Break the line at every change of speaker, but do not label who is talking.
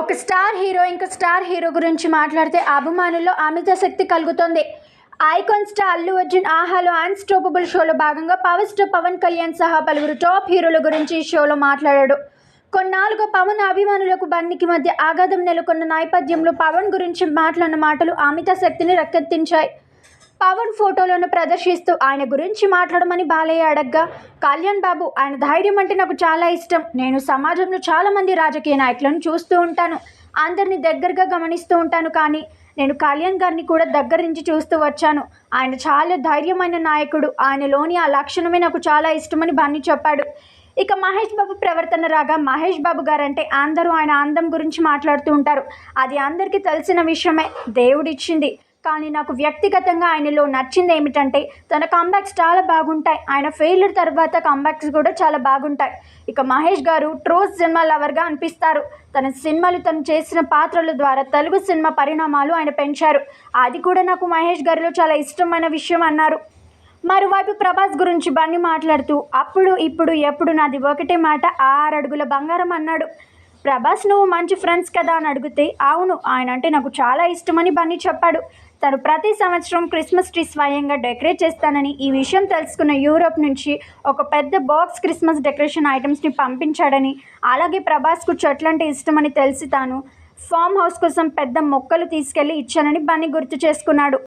ఒక star hero ఇంకా star hero గురించి మాట్లాడితే అభిమానుల్లో అమిత శక్తి కలుగుతుంది. ఐకాన్ స్టార్ అల్లు అర్జున్ ఆహాలో అన్స్టాపబుల్ షోలో భాగంగా పవర్ స్టార్ పవన్ కళ్యాణ్ సహా పలువురు టాప్ హీరోల గురించి ఈ షోలో మాట్లాడాడు. కొన్నాళ్ళుగా పవన్ అభిమానులకు బండికి మధ్య ఆఘాతం నెలకొన్న నేపథ్యంలో పవన్ గురించి మాట్లాడిన మాటలు అమిత శక్తిని రక్కెత్తించాయి. పవన్ ఫోటోలను ప్రదర్శిస్తూ ఆయన గురించి మాట్లాడమని బాలయ్య అడగ్గా కళ్యాణ్ బాబు ఆయన ధైర్యం అంటే నాకు చాలా ఇష్టం. నేను సమాజంలో చాలామంది రాజకీయ నాయకులను చూస్తూ ఉంటాను. అందరిని దగ్గరగా గమనిస్తూ ఉంటాను కానీ నేను కళ్యాణ్ గారిని కూడా దగ్గర నుంచి చూస్తూ వచ్చాను. ఆయన చాలా ధైర్యమైన నాయకుడు. ఆయనలోని ఆ లక్షణమే నాకు చాలా ఇష్టమని బన్నీ చెప్పాడు. ఇక మహేష్ బాబు ప్రవర్తన రాగా మహేష్ బాబు గారంటే అందరూ ఆయన అందం గురించి మాట్లాడుతూ ఉంటారు. అది అందరికీ తెలిసిన విషయమే. దేవుడిచ్చింది. కానీ నాకు వ్యక్తిగతంగా ఆయనలో నచ్చింది ఏమిటంటే తన కంబ్యాక్స్ చాలా బాగుంటాయి. ఆయన ఫెయిల్యూర్ తర్వాత కంబ్యాక్స్ కూడా చాలా బాగుంటాయి. ఇక మహేష్ గారు ట్రోజ్ సినిమా లవర్గా అనిపిస్తారు. తన సినిమాలు తను చేసిన పాత్రల ద్వారా తెలుగు సినిమా పరిణామాలు ఆయన పెంచారు. అది కూడా నాకు మహేష్ గారిలో చాలా ఇష్టమైన విషయం అన్నారు. మరోవైపు ప్రభాస్ గురించి బన్నీ మాట్లాడుతూ అప్పుడు ఇప్పుడు ఎప్పుడు నాది ఒకటే మాట ఆరడుగుల బంగారం అన్నాడు. ప్రభాస్ నువ్వు మంచి ఫ్రెండ్స్ కదా అని అడిగితే అవును ఆయన అంటే నాకు చాలా ఇష్టమని బన్నీ చెప్పాడు. తను ప్రతి సంవత్సరం క్రిస్మస్ ట్రీ స్వయంగా డెకరేట్ చేస్తానని ఈ విషయం తెలుసుకున్న యూరోప్ నుంచి ఒక పెద్ద బాక్స్ క్రిస్మస్ డెకరేషన్ ఐటమ్స్ని పంపించాడని అలాగే ప్రభాస్కు చెట్లంటే ఇష్టమని తెలిసి తాను ఫామ్ హౌస్ కోసం పెద్ద మొక్కలు తీసుకెళ్ళి ఇచ్చానని బన్నీ గుర్తు చేసుకున్నాడు.